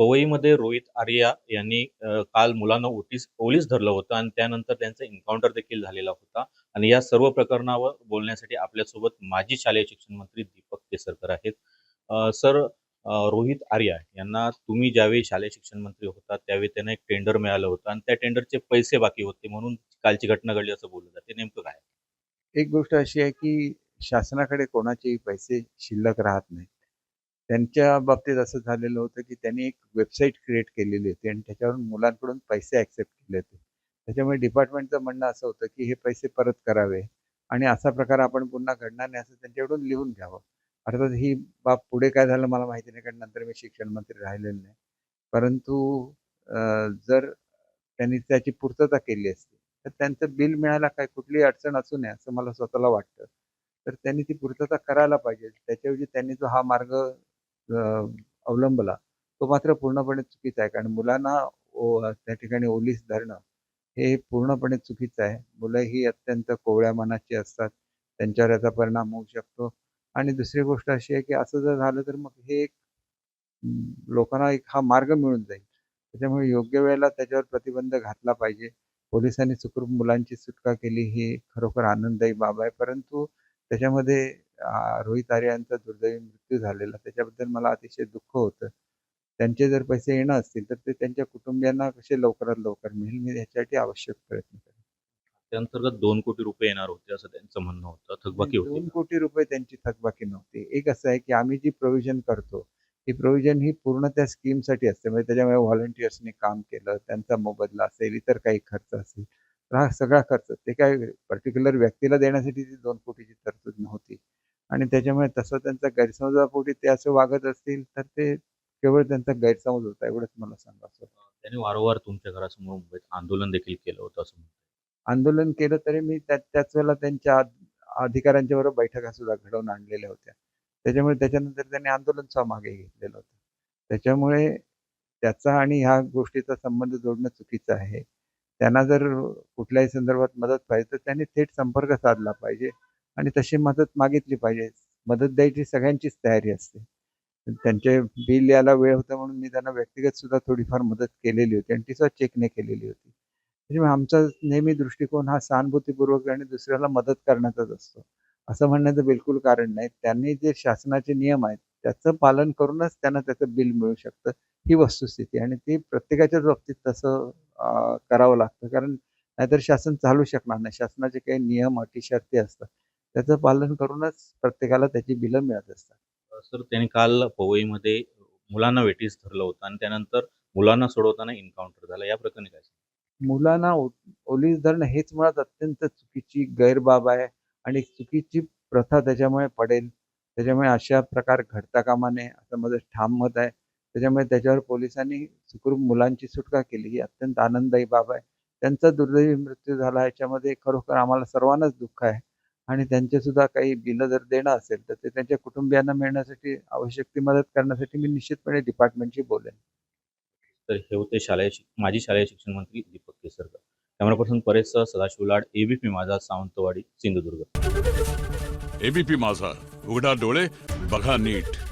पवईमध्ये रोहित आर्या यांनी काल मुलांना ओटीस ओलीस धरलं होतं आणि त्यानंतर त्यांचा एन्काउंटर देखील झालेला होता. आणि या सर्व प्रकरणावर बोलण्यासाठी आपल्यासोबत माजी शालेय शिक्षण मंत्री दीपक केसरकर आहेत. सर रोहित आर्या यांना तुम्ही ज्यावेळी शालेय शिक्षण मंत्री होता त्यावेळी त्यांना एक टेंडर मिळालं होतं आणि त्या टेंडरचे पैसे बाकी होते म्हणून कालची घटना घडली असं बोललं जाते. नेमकं काय? एक गोष्ट अशी आहे की शासनाकडे कोणाचेही पैसे शिल्लक राहत नाही. त्यांच्या बाबतीत असं झालेलं होतं की त्यांनी एक वेबसाईट क्रिएट केलेली होती आणि त्याच्यावरून मुलांकडून पैसे ॲक्सेप्ट केले होते. त्याच्यामुळे डिपार्टमेंटचं म्हणणं असं होतं की हे पैसे परत करावे आणि असा प्रकार आपण पुन्हा घडणार नाही असं त्यांच्याकडून लिहून घ्यावं. अर्थात ही बाब पुढे काय झालं मला माहिती नाही कारण नंतर मी शिक्षण मंत्री राहिलेलो नाही. परंतु जर त्यांनी त्याची पूर्तता केली असती तर त्यांचं बिल मिळायला काय कुठलीही अडचण असू नये असं मला स्वतःला वाटतं. तर त्यांनी ती पूर्तता करायला पाहिजे. त्याच्याऐवजी त्यांनी जो हा मार्ग अवलंबला. तो मात्र पूर्णपणे चुकीचा आहे. कारण मुलांना त्या ठिकाणी ओलीस धरणं हे पूर्णपणे चुकीचं आहे. मुलं ही अत्यंत कोवळ्या मनाची असतात. त्यांच्यावर याचा परिणाम होऊ शकतो. आणि दुसरी गोष्ट अशी आहे की असं जर झालं तर मग हे एक लोकांना एक हा मार्ग मिळून जाईल. त्याच्यामुळे योग्य वेळेला त्याच्यावर प्रतिबंध घातला पाहिजे. पोलिसांनी सुखरूप मुलांची सुटका केली ही खरोखर आनंददायी बाब आहे. परंतु त्याच्यामध्ये रोहित आर्य यांचा दुर्दैवी मृत्यू झालेला त्याच्याबद्दल मला अतिशय दुःख होतं. त्यांचे जर पैसे येणं असतील तर ते त्यांच्या कुटुंबियांना कसे लवकरात लवकर मिळेल मी याच्यासाठी आवश्यक प्रयत्न करेन. त्या अंतर्गत दोन कोटी रुपये येणार होते असं त्यांचं म्हणणं होतं. थकबाकी होती दोन कोटी रुपये त्यांची थकबाकी नव्हती. एक असं आहे की आम्ही जी प्रोव्हिजन करतो ही प्रोव्हिजन ही पूर्ण त्या स्कीमसाठी असते. म्हणजे त्याच्यामुळे व्हॉलंटियर्सनी काम केलं त्यांचा मोबदला असेल इतर काही खर्च असेल तर हा सगळा खर्च ते काय पर्टिक्युलर व्यक्तीला देण्यासाठी ती दोन कोटीची तरतूद नव्हती. आणि त्याच्यामुळे तसं त्यांचा गैरसमजापोटी ते असं वागत असतील तर ते केवळ त्यांचा गैरसमज होता एवढंच मला सांगायचं. त्यांनी वारंवार तुमच्या घरासमोर मुंबईत आंदोलन देखील केलं होतं असं. आंदोलन केलं तरी मी त्या त्याच वेळेला त्यांच्या अध- अधिकाऱ्यांच्या बरोबर बैठका सुद्धा घडवून आणलेल्या होत्या त्याच्यामुळे त्याच्यानंतर त्यांनी आंदोलन सुद्धा मागे घेतलेलं होतं त्याच्यामुळे त्याचा आणि ह्या गोष्टीचा संबंध जोडणं चुकीचं आहे त्यांना जर कुठल्याही संदर्भात मदत पाहिजे तर त्यांनी थेट संपर्क साधला पाहिजे आणि तशी मदत मागितली पाहिजे. मदत द्यायची सगळ्यांचीच तयारी असते. त्यांचे बिल यायला वेळ होता म्हणून मी त्यांना व्यक्तिगत सुद्धा थोडीफार मदत केलेली होती आणि ती सुद्धा चेकने केलेली होती. म्हणजे त्याच्यामुळे आमचा नेहमी दृष्टिकोन हा सहानुभूतीपूर्वक आणि दुसऱ्याला मदत करण्याचाच असतो. असं म्हणण्याचं बिलकुल कारण नाही. त्यांनी जे शासनाचे नियम आहेत त्याचं पालन करूनच त्यांना त्याचं बिल मिळू शकतं. ही वस्तुस्थिती आणि ती प्रत्येकाच्याच बाबतीत तसं करावं लागतं. कारण नाहीतर शासन चालू शकणार नाही. शासनाचे काही नियम अटी शर्ती असतात. त्याचं पालन करूनच प्रत्येकाला त्याची बिलं मिळत असतात. सर त्यांनी काल पवईमध्ये मुलांना वेटीस धरलं होतं आणि त्यानंतर मुलांना सोडवताना एन्काउंटर झालं. या प्रकरणी काय? मुलांना ओलीस धरणं हेच मुळात अत्यंत चुकीची गैरबाब आहे आणि चुकीची प्रथा त्याच्यामुळे पडेल. त्याच्यामुळे अशा प्रकार घडता कामा नये असं माझं ठाम मत आहे. त्याच्यामुळे त्याच्यावर पोलिसांनी सुखरूप मुलांची सुटका केली. ही अत्यंत आनंददायी बाब आहे. त्यांचा दुर्दैवी मृत्यू झाला. याच्यामध्ये खरोखर आम्हाला सर्वांनाच दुःख आहे. आणि त्यांचे सुद्धा काही बिलं जर देणं असेल तर ते त्यांच्या कुटुंबियांना मिळण्यासाठी आवश्यक ती मदत करण्यासाठी मी निश्चितपणे डिपार्टमेंटशी बोलेन. तर हे होते शालेय माजी शालेय शिक्षण मंत्री दीपक केसरकर. कॅमेरा पर्सन परेशसह सदाशिव लाड एबीपी माझा सावंतवाडी सिंधुदुर्ग. एबीपी माझा. उघडा डोळे बघा नीट.